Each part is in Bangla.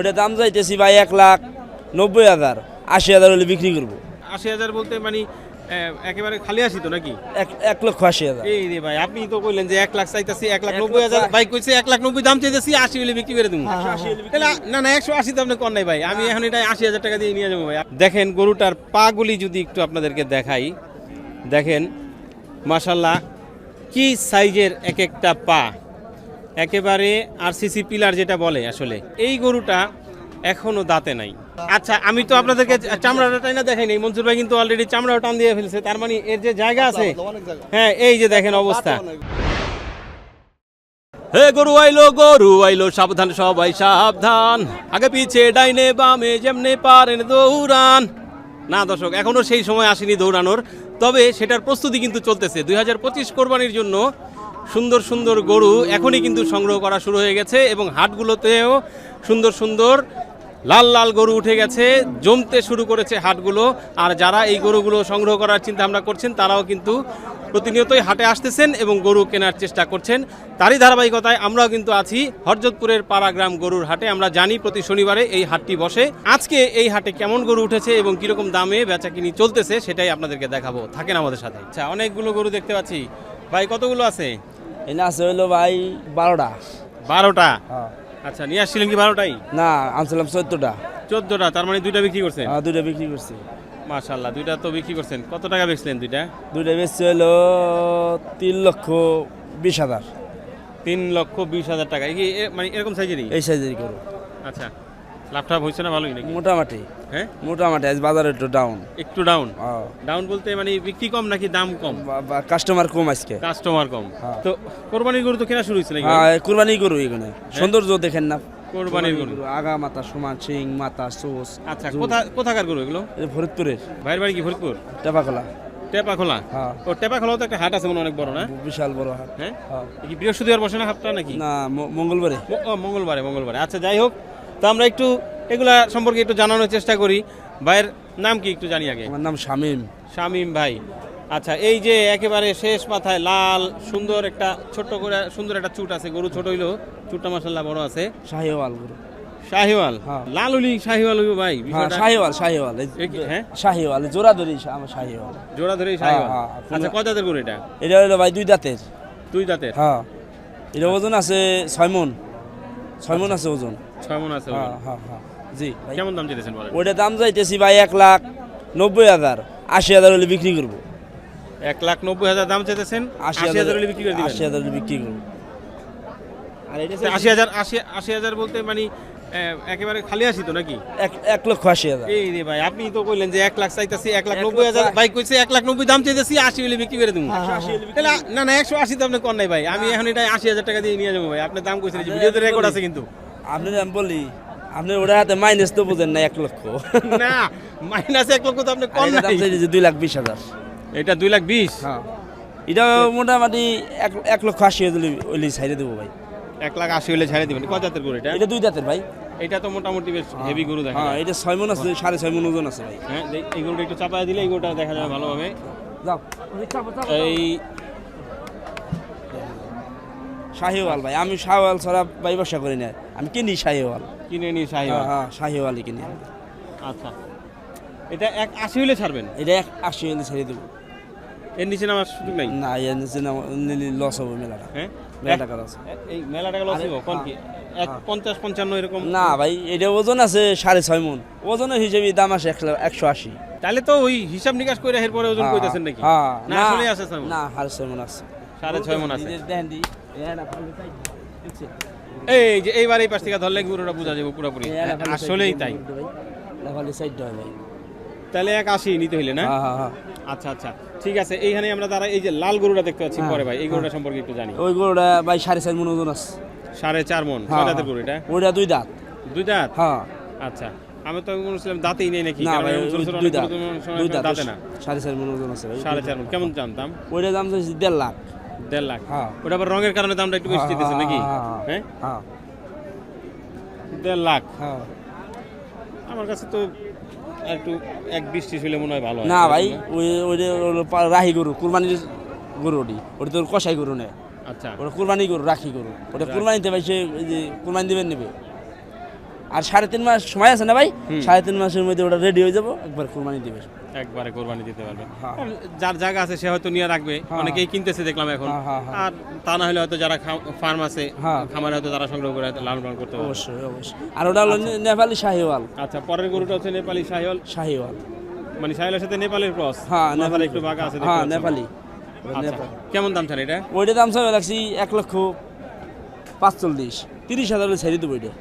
ওইটা দাম চাইতেছি ভাই এক লাখ নব্বই হাজার আশি হাজার হলে বিক্রি করব। আশি হাজার বলতে মানে একেবারে খালি আসি তো নাকি? এক লক্ষ আশি হাজার। এই রে ভাই আপনি তো কইলেন যে এক লাখ চাইতেছি এক লাখ নব্বই হাজার। ভাই কইছে এক লাখ নব্বই দাম চাইতেছি আশি হলে বিক্রি করে দেবো না না একশো আশি তো আপনি কর নাই ভাই। আমি এখন এটা আশি হাজার টাকা দিয়ে নিয়ে যাব ভাই। দেখেন গরুটার পাগুলি যদি একটু আপনাদেরকে দেখাই দেখেন মাশাল্লাহ কি সাইজের এক একটা পা। একেবারে আরসিসি পিলার যেটা বলে আসলে। এই গরুটা এখনও দাঁতে নাই। আচ্ছা আমি তো আপনাদেরকে চামড়াটা টাই না দেখাই নাই। মনসুর ভাই কিন্তু অলরেডি চামড়া টান দিয়ে ফেলছে। তার মানে এর যে জায়গা আছে হ্যাঁ এই যে দেখেন অবস্থা। হে গরু আইলো গরু আইলো সাবধান সবাই সাবধান। আগে পিছে ডাইনে বামে যেমনে পারেন দৌড়ান। না দর্শক এখনও সেই সময় আসেনি দৌড়ানোর। তবে সেটার প্রস্তুতি কিন্তু চলতেছে। দুই হাজার পঁচিশ কোরবানির জন্য সুন্দর সুন্দর গরু এখনই কিন্তু সংগ্রহ করা শুরু হয়ে গেছে এবং হাটগুলোতেও সুন্দর সুন্দর লাল লাল গরু উঠে গেছে, জমতে শুরু করেছে হাটগুলো। আর যারা এই গরুগুলো সংগ্রহ করার চিন্তা ভাবনা করছেন, তারাও কিন্তু প্রতিনিয়তই হাটে আসতেছেন এবং গরু কেনার চেষ্টা করছেন। তারই ধারাবাহিকতায় আমরাও কিন্তু আছি হরজতপুরের পাড়াগ্রাম গরুর হাটে। আমরা জানি প্রতি শনিবারে এই হাটটি বসে। আজকে এই হাটে কেমন গরু উঠেছে এবং কীরকম দামে বেচাকিনি চলতেছে, সেটাই আপনাদেরকে দেখাবো। থাকেন আমাদের সাথে। আচ্ছা অনেকগুলো গরু দেখতে পাচ্ছি। ভাই, কতগুলো আছে? হইল ভাই বারোটা। বারোটা? হ্যাঁ। আচ্ছা নিয়ে আসছিলেন কি বারোটাই? না আনছিলাম চোদ্দটা। চোদ্দটা তার মানে দুইটা বিক্রি করছেন? হ্যাঁ, দুইটা বিক্রি করছি। মাশাল্লাহ দুইটা তো বিক্রি করছেন। কত টাকা বেচলেন দুইটা? দুইটা বেশি হইল তিন লক্ষ বিশ হাজার। তিন লক্ষ বিশ হাজার টাকা। এই মানে এরকম সাইজেরই? এই সাইজের করো আচ্ছা। লাভটা হয়েছে না ভালোই নাকি? মোটামুটি। হ্যাঁ? মোটামুটি আজ বাজারে একটু ডাউন একটু ডাউন ডাউন বলতে মানে বিক্রি কম নাকি দাম কম? কাস্টমার কম আজকে। কাস্টমার কম। হ্যাঁ। তো কোরবানির গরু তো কেনা শুরু হয়েছে নাকি? হ্যাঁ কুরবানি গরু এখানে সৌন্দর্য দেখেন না। কোরবানির গরু। আগা মাথা সমান সিং মাথা সোস আচ্ছা কোথা কোথাকার গরু এগুলো? ফরিদপুরের। ভাইয়ের বাড়ি কি ফরিদপুর? টেপাখোলা। টেপা খোলা হ্যাঁ। ও টেপা খোলাও তো একটা হাট আছে মনে অনেক বড় না? বিশাল বড় হাট। হ্যাঁ? হ্যাঁ। কি বৃহস্পতিবার বসে না হাটটা নাকি? না মঙ্গলবারে। ও, মঙ্গলবারে মঙ্গলবারে। আচ্ছা যাই হোক তো আমরা একটু এগুলা সম্পর্কে একটু জানানোর চেষ্টা করি। ভাইয়ের নাম কি একটু জানি আগে? আমার নাম শামীম। শামিম ভাই। আচ্ছা এই যে একেবারে শেষ মাথায় লাল সুন্দর একটা ছোট্ট করে সুন্দর একটা চুট আছে গরু ছোট হইল চুটটা মাসাল্লাহ বড় আছে। শাহিওয়াল গরু। শাহিওয়াল? হ্যাঁ। লাল উলি শাহিওয়াল হইবো ভাই হ্যাঁ শাহিওয়াল শাহিওয়াল হ্যাঁ? শাহিওয়াল জোড়া ধরি আমার শাহিওয়াল। জোড়া ধরেই শাহিওয়াল? হ্যাঁ, হ্যাঁ, আচ্ছা কয় দাঁতের গরু এটা? এটা হলো ভাই দুই দাঁতের দুই দাঁতের হ্যাঁ। এটা ওজন আছে ছয় মন। ছয় মন আছে ওজন। ছয় মন আছে হ্যাঁ হ্যাঁ হ্যাঁ। জি কেমন দাম চেয়েছেন বলেন? ওইটা দাম চাইতেছি ভাই এক লাখ নব্বই হাজার। আশি হাজার হলে বিক্রি করব। এক লাখ নব্বই হাজার দাম চেয়েছেন আশি আশি হাজার হলে বিক্রি করে দিবেন? আশি হাজার হলে বিক্রি করব। আর এটা আশি হাজার আশি আশি হাজার বলতে মানে একেবারে খালি আসি তো নাকি? এক এক লক্ষ আশি হাজার। এই রে ভাই আপনি তো কইলেন যে এক লাখ চাইতেছি এক লাখ নব্বই হাজার। কইছে এক লাখ নব্বই দাম চাইতেছি আশি হলে বিক্রি করে দেবো না না একশো আশি তো আপনি কর নাই ভাই। আমি এখন এটা আশি হাজার টাকা দিয়ে নিয়ে যাব ভাই। আপনার দাম ভিডিওতে রেকর্ড আছে কিন্তু। আপনি আমি বলি আপনি ওরা হাতে মাইনাস তো বোঝেন না এক লক্ষ। না মাইনাস এক লক্ষ তো আপনি কম নাই। দুই লাখ বিশ হাজার। এটা দুই লাখ বিশ? হ্যাঁ। এটা মোটামুটি এক এক লক্ষ আশি হাজার ওই সাইডে দেবো ভাই। এক লাখ আশি হলে ছেড়ে দিবেন। কয় জাতের গরু এটা? এটা দুই দাঁতের ভাই। এটা তো মোটামুটি বেশ হেভি গরু দেখা হ্যাঁ এটা ছয় মন আছে সাড়ে ছয় মন ওজন আছে ভাই। হ্যাঁ এই- গরুটা একটু চাপায় দিলে এই গরুটা দেখা যাবে ভালোভাবে। যাও। এই শাহিওয়াল ভাই আমি শাহিওয়াল ছাড়া ভাই ব্যবসা করি না। আমি কিনি শাহিওয়াল। কিনে নিয়ে হ্যাঁ শাহিওয়াল? হ্যাঁ শাহিওয়ালই কিনি আচ্ছা। এটা এক আশি হলে ছাড়বেন? এটা এক আশি হলে ছেড়ে দেবো। এর নিচে নামার সুযোগ নাই? না এর নিচে না নিলে লস হবে মেলাটা। হ্যাঁ? মেলা আছে এ- এই মেলা টাকা লস হইব? কোন কি? এক হ্যাঁ। পঞ্চাশ পঞ্চান্ন এরকম? না ভাই এটা ওজন আছে সাড়ে ছয় মন ওজনের হিসেবে দাম আছে একশো আশি। তাহলে তো ওই হিসাব নিকাশ করে এরপরে ওজন কইতেছেন নাকি? হ্যাঁ না আসলে আছে না সাড়ে ছয় মন আছে। সাড়ে ছয় মন আছে। দেখেন এই যে এইবার এই পাশ থেকে ধরলে পুরোটা বোঝা যাবে পুরোপুরি। আসলেই তাই। তাহলে এক আশি নিতে হইলে না? হ্যাঁ হ্যাঁ হ্যাঁ। আচ্ছা আচ্ছা। ঠিক আছে এইখানে আমরা তারা এই যে লাল গরুটা দেখতে পাচ্ছি পরে ভাই এই গরুটা সম্পর্কে একটু জানি। ওই গরুটা ভাই সাড়ে ছয় মন ওজন আছে। সাড়ে চার মন কয় দাঁতের। গরু এটা? ওইটা দুই দাঁত। দুই দাঁত? হ্যাঁ। আচ্ছা আমি তো মনে ছিলাম দাঁতেই নেই নাকি দুই দাঁত। না। সাড়ে ছয় মন ওজন আছে সাড়ে চার মন কেমন জানতাম ওইটার দাম দেড় লাখ। দেড় লাখ। হ্যাঁ। ওটা আবার রঙের কারণে দামটা একটু বেশি দিতেছে নাকি? হ্যাঁ হ্যাঁ দেড় লাখ। হ্যাঁ। আমার কাছে তো একটু এক বৃষ্টি ছিল মনে হয় ভালো না ভাই ওই ওই রাহি গরু কুরবানির গরু ওটি। ওটা তোর কষাই গরু নেয় আচ্ছা। ওটা কুরবানি গরু রাখি গরু। ওটা কুরবানিতে ভাই সে কুরবানি দেবেন নেবে? আর সাড়ে তিন মাস সময় আছে না ভাই? সাড়ে তিন মাসের মধ্যে ওটা রেডি হয়ে যাব একবার কোরবানি দিবে একবারে কোরবানি দিতে পারবে। হ্যাঁ। যার জায়গা আছে সে হয়তো নিয়ে রাখবে অনেকেই কিনতেছে দেখলাম এখন। হ্যাঁ, হ্যাঁ, হ্যাঁ। আর তা না হলে হয়তো যারা ফার্ম আছে হ্যাঁ। খামারে হয়তো তারা সংগ্রহ করে হয়তো লালন পালন করতে পারবে। অবশ্যই অবশ্যই। আর ওটা হলো নেপালি শাহিওয়াল। আচ্ছা পরের গরুটা হচ্ছে নেপালি সাহিওয়াল শাহিওয়াল। মানে সাহিওয়ালের সাথে নেপালের ক্রস হ্যাঁ নেপালে একটু বাঁকা আছে হ্যাঁ নেপালি। আচ্ছা কেমন দাম চান এটা? ওইটা দাম চাবে লাগছি এক লক্ষ পাঁচচল্লিশ। তিরিশ হাজার ছেড়ে দেবো ওইটা।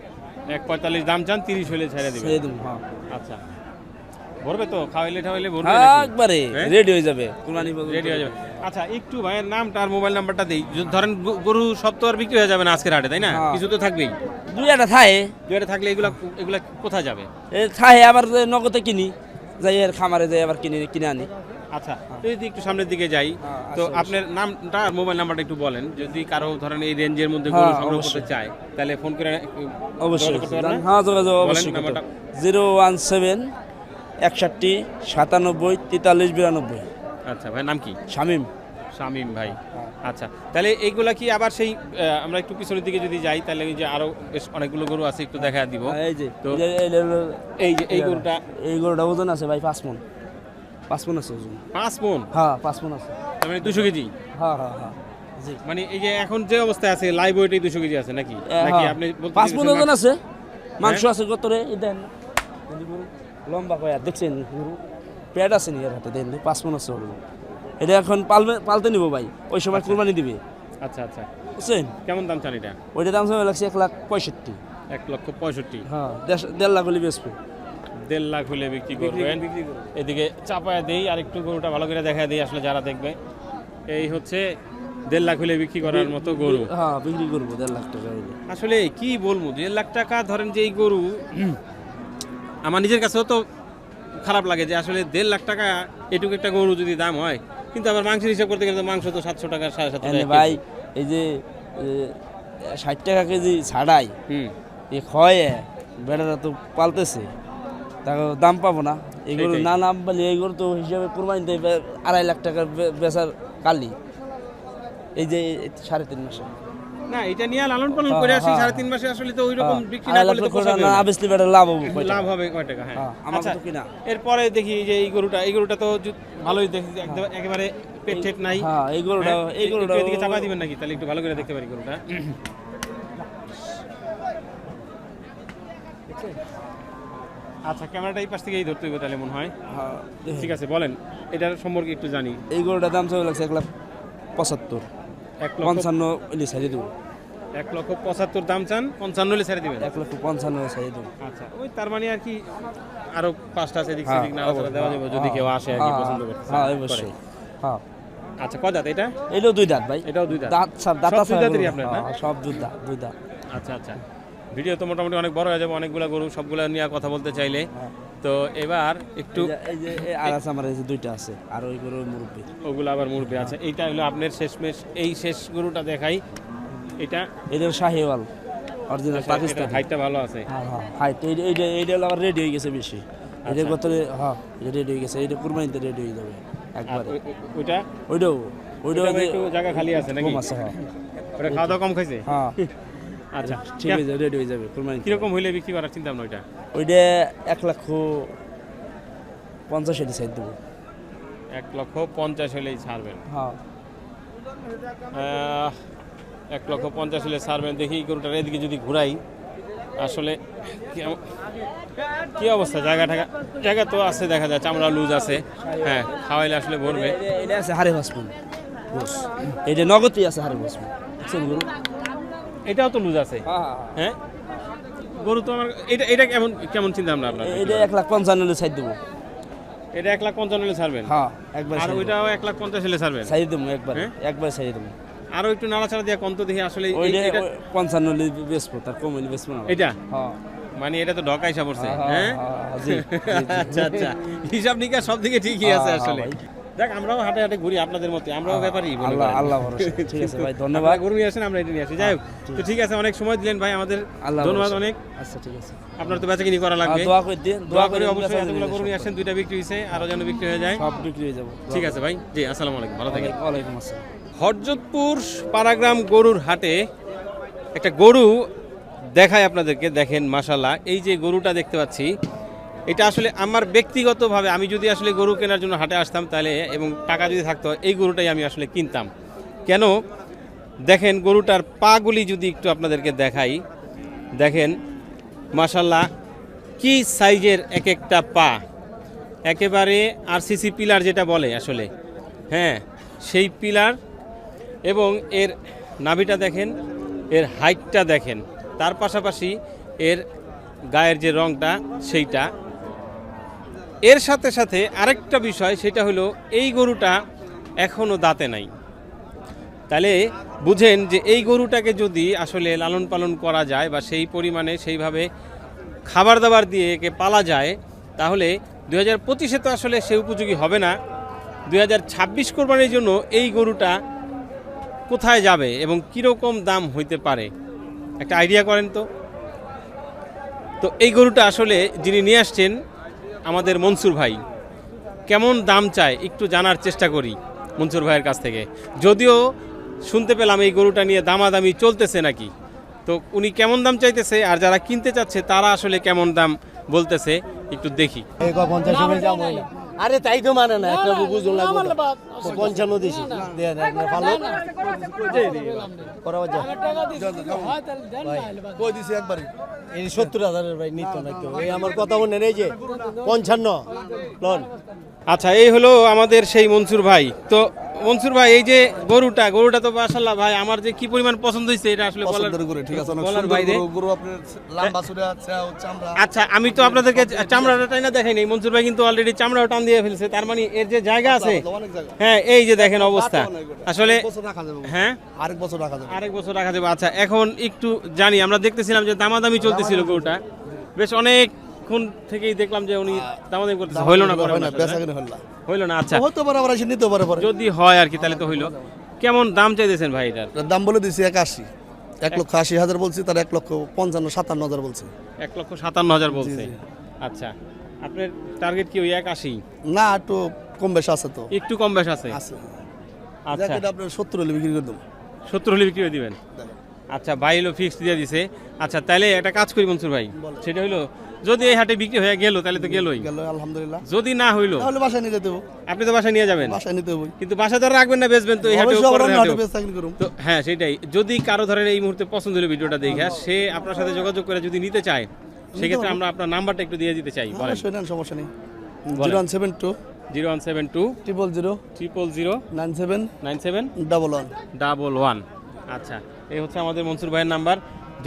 এক পঁয়তাল্লিশ দাম চান তিরিশ হলে ছেড়ে দিবে ছেড়ে দেবো হ্যাঁ। আচ্ছা। ভরবে তো? খাওয়াইলে ঠাওয়াইলে ভরবে একবারে। হ্যাঁ? রেডি হয়ে যাবে। কোরবানি। রেডি হয়ে যাবে। আচ্ছা একটু ভাইয়ের নামটা আর মোবাইল নাম্বারটা দেই। ধরেন গরু সব তো আর বিক্রি হয়ে যাবে না আজকের হাটে তাই না? হ্যাঁ। কিছু তো থাকবেই। দুই একটা থাহে দু একটা থাকলে এগুলা এগুলা কোথায় যাবে? এ থাহে আবার নগদে কিনি যাই এর খামারে যাই আবার কিনে কিনে আনি। আচ্ছা যদি একটু সামনের দিকে যাই হ্যাঁ, তো আপনার নামটা আর মোবাইল নাম্বারটা একটু বলেন যদি কারও ধরেন এই রেঞ্জের মধ্যে হ্যাঁ, গরু সংগ্রহ করতে চায় তাহলে ফোন করে অবশ্যই? হ্যাঁ যোগাযোগ অবশ্যই জিরো ওয়ান সেভেন একষট্টি সাতানব্বই তেতাল্লিশ বিরানব্বই। আচ্ছা ভাই নাম কি? শামিম। শামিম ভাই। আচ্ছা তাহলে এইগুলা কি আবার সেই আমরা একটু পিছনের দিকে যদি যাই তাহলে যে আরও বেশ অনেকগুলো গরু আছে একটু দেখা দিব। এই যে এই যে- এই যে- এই যে এই গরুটা এই গরুটা ওজন আছে ভাই পাঁচ মন। পাঁচ মন আছে ওজন। পাঁচ মন? হ্যাঁ পাঁচ মন আছে। তার মানে দুশো কেজি? হ্যাঁ হ্যাঁ হ্যাঁ। মানে এই যে এখন যে অবস্থায় আছে লাইভ ওয়েটে দুশো কেজি আছে নাকি? নাকি হ্যাঁ। আপনি পাঁচ চাইছেন ওজন আছে। মাংস হ্যাঁ? আছে কত রে দেন লম্বা কয়া দেখছেন? পেট আছে নি হাতে দেন পাঁচ মন আছে ওর এটা এখন পালবে পালতে নিব ভাই। ওই সময় কুরবানি দিবে। আচ্ছা আচ্ছা। বুঝছেন? কেমন দাম চান এটা? ওইটা দাম সময় লাগছে এক লাখ পঁয়ষট্টি। এক লক্ষ পঁয়ষট্টি। হ্যাঁ দেড়- লাখ হলে বেচবো। দেড় লাখ হলে বিক্রি করবেন। এদিকে চাপায় দেই আর একটু গরুটা ভালো করে দেখা দিই আসলে যারা দেখবে। এই হচ্ছে দেড় লাখ হলে বিক্রি করার মতো গরু। হ্যাঁ বিক্রি করব দেড় লাখ টাকা আসলে কি বলব দেড় লাখ টাকা ধরেন যে এই গরু আমার নিজের কাছেও তো খারাপ লাগে যে আসলে দেড় লাখ টাকা এটুকু একটা গরু যদি দাম হয় কিন্তু আবার মাংসের হিসাব করতে গেলে তো মাংস তো সাতশো টাকা সাড়ে সাতশো ভাই এই যে ষাট টাকা কেজি ছাড়াই হুম। এ খয়ে বেড়াটা তো পালতেছে। তাকে দাম পাবো না। এগুলো। না নাম বলি এইগুলো তো হিসাবে কোরবানি দেয় আড়াই লাখ টাকা বেচার কালি। এই যে সাড়ে তিন মাসে। না এটা নিয়ে লালন পালন করে আসি সাড়ে তিন মাসে আসলে তো ওই রকম বিক্রি না করলে তো না না। বেটা লাভ হব লাভ হবে কয় টাকা হ্যাঁ। হ্যাঁ, আমার আচ্ছা তো কিনা। এরপরে দেখি যে এই গরুটা এই গরুটা তো ভালোই দেখি একেবারে পেট ঠেট নাই। হ্যাঁ এই গরুটা হ্যাঁ, এই একটু গরুটা এদিকে চাপা দিবেন নাকি? তাহলে একটু ভালো করে দেখতে পারি গরুটা। আচ্ছা ক্যামেরাটা এই পাশ থেকেই ধরতে হবে তাহলে মনে হয়। হ্যাঁ, ঠিক আছে বলেন এটার সম্পর্কে একটু জানি। এই গরুটার দাম চলে লাগছে এক লাখ পঁচাত্তর। এক লক্ষ পঞ্চান্ন ইলি সাইজে দেবো। এক লক্ষ পঁচাত্তর দাম চান পঞ্চান্ন হলে ছেড়ে দিবেন? এক লক্ষ পঞ্চান্ন সাইজে দেবো। আচ্ছা ওই তার মানে আর কি আরও পাঁচটা আছে এদিক হ্যাঁ, সেদিক না আলোচনা দেওয়া যাবে যদি কেউ আসে আর কি হ্যাঁ, পছন্দ করতে হ্যাঁ অবশ্যই করে। হ্যাঁ। আচ্ছা কয় দাঁত এটা? এটাও দুই দাঁত ভাই। এটাও দুই দাঁত। দাঁত সব দাঁত আছে। আপনার, হ্যাঁ, সব দুই দাঁত দুই দাঁত। আচ্ছা আচ্ছা। ভিডিও তো মোটামুটি অনেক বড় হয়ে যাবে অনেকগুলো গরু সবগুলো নিয়ে কথা বলতে চাইলে। তো এবার একটু এই যে- এই যে এই আর আছে আমার এই যে দুইটা আছে আর ওই গরু মুরব্বী। ওগুলো আবার মুরব্বী আছে। এইটা হলো আপনার শেষমেশ এই শেষ গরুটা দেখাই। এটা এটা শাহিওয়াল অরিজিনাল পাকিস্তান। হাইটটা ভালো আছে। হ্যাঁ হ্যাঁ হাইট এইটা এইটা এইটা আবার রেডি হয়ে গেছে বেশি। আচ্ছা। এটা কত হ্যাঁ এটা রেডি হয়ে গেছে এটা কুরবানিতে রেডি হয়ে যাবে একবারে। ওই- ওই- ওইটা? ওইটাও ওইটাও ওইটা একটু জায়গা খালি আছে নাকি? আছে হ্যাঁ। ওটা খাওয়া দাওয়া কম খাইছে? হ্যাঁ। আচ্ছা ঠিক আছে রেডি হয়ে যাবে কুরবানি কীরকম হইলে বিক্রি করার চিন্তা ভাবনা ওইটা? ওইটা এক লক্ষ পঞ্চাশ সাইড দেবো। এক লক্ষ পঞ্চাশ হলেই ছাড়বেন? হ্যাঁ। এক লক্ষ পঞ্চাশ হলে ছাড়বেন। দেখি এই গরুটার এদিকে যদি ঘুরাই আসলে কি- অবস্থা? জায়গা টাকা জায়গা তো আছে দেখা যায় চামড়া লুজ আছে। হ্যাঁ খাওয়াইলে আসলে ভরবে। এটা- আছে হারে হসপিন এটা নগদই আছে হারে গরু? এটাও তো লুজ আছে। হ্যাঁ হ্যাঁ গরু তো আমার এটা এটা কেমন কেমন চিন্তা ভাবনা আপনার? এটা এক লাখ পঞ্চান্ন সাইড দেবো। এটা এক লাখ পঞ্চান্ন হলে ছাড়বেন? হ্যাঁ একবার আর ওইটাও এক লাখ পঞ্চাশ হলে ছাড়বেন? সাইড দেবো একবার হ্যাঁ? একবার সাইড দেবো। আরও একটু নাড়াচাড়া দিয়ে কন্ত দেখি আসলে এটা পঞ্চান্ন হলে বেচবো তার কম হলে বেচবো না। এটা? হ্যাঁ। মানে এটা তো ঢকাই সা পড়ছে হ্যাঁ, হ্যাঁ হ্যাঁ। আচ্ছা আচ্ছা। হিসাব নিকাশ সব দিকে ঠিকই আছে হ্যাঁ, আসলে। দেখ আমরাও হাটে হাটে ঘুরি আপনাদের মতো আমরাও ব্যাপারই আল্লাহ আল্লাহ ভরসা। ঠিক আছে ভাই ধন্যবাদ। গরু নিয়ে আসেন আমরা এটা নিয়ে আসি। যাই হোক তো ঠিক আছে। অনেক সময় দিলেন ভাই আমাদের আল্লাহ ধন্যবাদ অনেক। আচ্ছা ঠিক আছে। আপনার তো বেচা কিনি করা লাগবে। দোয়া করে দিন দোয়া করে অবশ্যই এতগুলো দিন গরু নিয়ে আসেন দুইটা বিক্রি হয়েছে আরও যেন বিক্রি হয়ে যায়। সব বিক্রি হয়ে যাব। ঠিক আছে ভাই জি আসসালামু আলাইকুম ভালো থাকেন। ওয়ালাইকুম আসসালাম। হরজতপুর পারাগ্রাম গরুর হাটে একটা গরু দেখায় আপনাদেরকে দেখেন মাশাল্লাহ এই যে গরুটা দেখতে পাচ্ছি এটা আসলে আমার ব্যক্তিগতভাবে আমি যদি আসলে গরু কেনার জন্য হাটে আসতাম তাহলে, এবং টাকা যদি থাকতো, এই গরুটাই আমি আসলে কিনতাম। কেন? দেখেন, গরুটার পাগুলি যদি একটু আপনাদেরকে দেখাই। দেখেন মাশাল্লাহ কি সাইজের এক একটা পা। একেবারে আর আরসিসি পিলার যেটা বলে আসলে। হ্যাঁ সেই পিলার এবং এর নাভিটা দেখেন, এর হাইটটা দেখেন। তার পাশাপাশি এর গায়ের যে রংটা, সেইটা এর সাথে সাথে আরেকটা বিষয়, সেটা হলো এই গরুটা এখনও দাঁতে নাই। তাহলে বুঝেন যে এই গরুটাকে যদি আসলে লালন পালন করা যায় বা সেই পরিমাণে সেইভাবে খাবার দাবার দিয়ে একে পালা যায়, তাহলে দু হাজার পঁচিশে তো আসলে সে উপযোগী হবে না। দু হাজার ছাব্বিশ কোরবানির জন্য এই গরুটা কোথায় যাবে এবং কীরকম দাম হইতে পারে? একটা আইডিয়া করেন তো। তো এই গরুটা আসলে যিনি নিয়ে আসছেন আমাদের মনসুর ভাই। কেমন দাম চায় একটু জানার চেষ্টা করি মনসুর ভাইয়ের কাছ থেকে। যদিও শুনতে পেলাম এই গরুটা নিয়ে দামাদামি চলতেছে নাকি। তো উনি কেমন দাম চাইতেছে আর যারা কিনতে চাচ্ছে তারা আসলে কেমন দাম বলতেছে একটু দেখি। এই ক পঞ্চাশ হবে যাব। না। আরে তাই তো মানে না একটা বুঝুন তো। পঞ্চান্ন দিছি দেন ভালো করাবার যা কই দিছি একবারই এই সত্তর হাজারের ভাই নিত না এই আমার কথা মনে নেই যে পঞ্চান্ন লন আচ্ছা এই হলো আমাদের সেই মনসুর ভাই তো মনসুর ভাই এই যে গরুটা গরুটা তো মাশাল্লাহ ভাই আমার যে কি পরিমাণ পছন্দ হয়েছে এটা আসলে পছন্দের করে ঠিক আছে অনেক বলার সুন্দর বাইরে গরু গরু আপনার লম্বা চুড়া ছাও চামড়া আচ্ছা আমি তো আপনাদেরকে চামড়াটা টাই না দেখাইনি মনসুর ভাই কিন্তু অলরেডি চামড়াও টান দিয়ে ফেলছে তার মানে এর যে জায়গা আছে অনেক জায়গা হ্যাঁ এই যে দেখেন অবস্থা। আসলে এক বছর রাখা যাবে হ্যাঁ? আরেক বছর রাখা যাবে। আরেক বছর রাখা যাবে। আচ্ছা এখন একটু জানি আমরা দেখতেছিলাম যে দামাদামি চলতেছিল গরুটা। বেশ অনেকক্ষণ থেকেই দেখলাম যে উনি দামাদামি করতেছে। হইল না হয় না হ্যাঁ? কিনে হইল না। আচ্ছা। হয়তো পারে আবার এসে নিতে পারে যদি হয় আর কি তাহলে তো হইল। কেমন দাম চাইতেছেন ভাই এটার? দাম বলে দিছি এক আশি এক লক্ষ আশি হাজার বলছি তার এক লক্ষ পঞ্চান্ন সাতান্ন হাজার বলছি। এক লক্ষ সাতান্ন হাজার বলছে। আচ্ছা আপনার টার্গেট কি ওই এক আশি না একটু কম বেশ আছে তো। একটু কম বেশ আছে? আছে। আচ্ছা। জ্যাকেট আপনার সত্তর হলে বিক্রি করে দেবো। সত্তর হলে বিক্রি করে দিবেন? আচ্ছা ভাই হলো ফিক্স দিয়ে দিছে। আচ্ছা তাহলে একটা কাজ করি মনসুর ভাই। সেটা হইল যদি এই হাটে বিক্রি হয়ে গেল তাহলে তো গেলই। গেল আলহামদুলিল্লাহ। যদি না হইল তাহলে বাসায় নিয়ে যেতে আপনি তো বাসায় নিয়ে যাবেন। বাসায় নিতে হবে। কিন্তু বাসা তো রাখবেন না বেচবেন তো এই হাটে তো হ্যাঁ সেটাই। যদি কারও ধরেন এই মুহূর্তে পছন্দ হলো ভিডিওটা দেখে সে আপনার সাথে যোগাযোগ করে যদি নিতে চায় সেক্ষেত্রে আমরা আপনার নাম্বারটা একটু দিয়ে দিতে চাই। সমস্যা নেই। Zero seven two zero one seven two triple zero triple zero nine seven nine seven double one double one আচ্ছা এই হচ্ছে আমাদের মনসুর ভাইয়ের নাম্বার।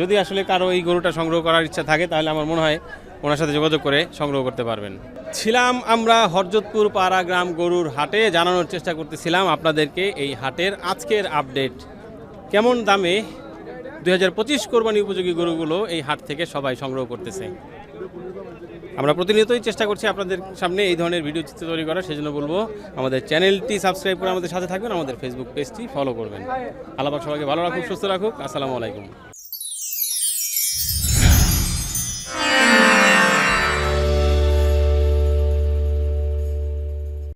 যদি আসলে কারও এই গরুটা সংগ্রহ করার ইচ্ছা থাকে তাহলে আমার মনে হয় ওনার সাথে যোগাযোগ করে সংগ্রহ করতে পারবেন। ছিলাম আমরা হরজতপুর পাড়া গ্রাম গরুর হাটে জানানোর চেষ্টা করতেছিলাম আপনাদেরকে এই হাটের আজকের আপডেট। কেমন দামে দুই হাজার পঁচিশ কোরবানি উপযোগী গরুগুলো এই হাট থেকে সবাই সংগ্রহ করতেছে? আমরা প্রতিনিয়তই চেষ্টা করছি আপনাদের সামনে এই ধরনের ভিডিও চিত্র তৈরি করার, সেজন্য বলব আমাদের চ্যানেলটি সাবস্ক্রাইব করে আমাদের সাথে থাকবেন, আমাদের ফেসবুক পেজটি ফলো করবেন। আল্লাহ সবাইকে ভালো রাখুক, সুস্থ রাখুক, আসসালামু আলাইকুম।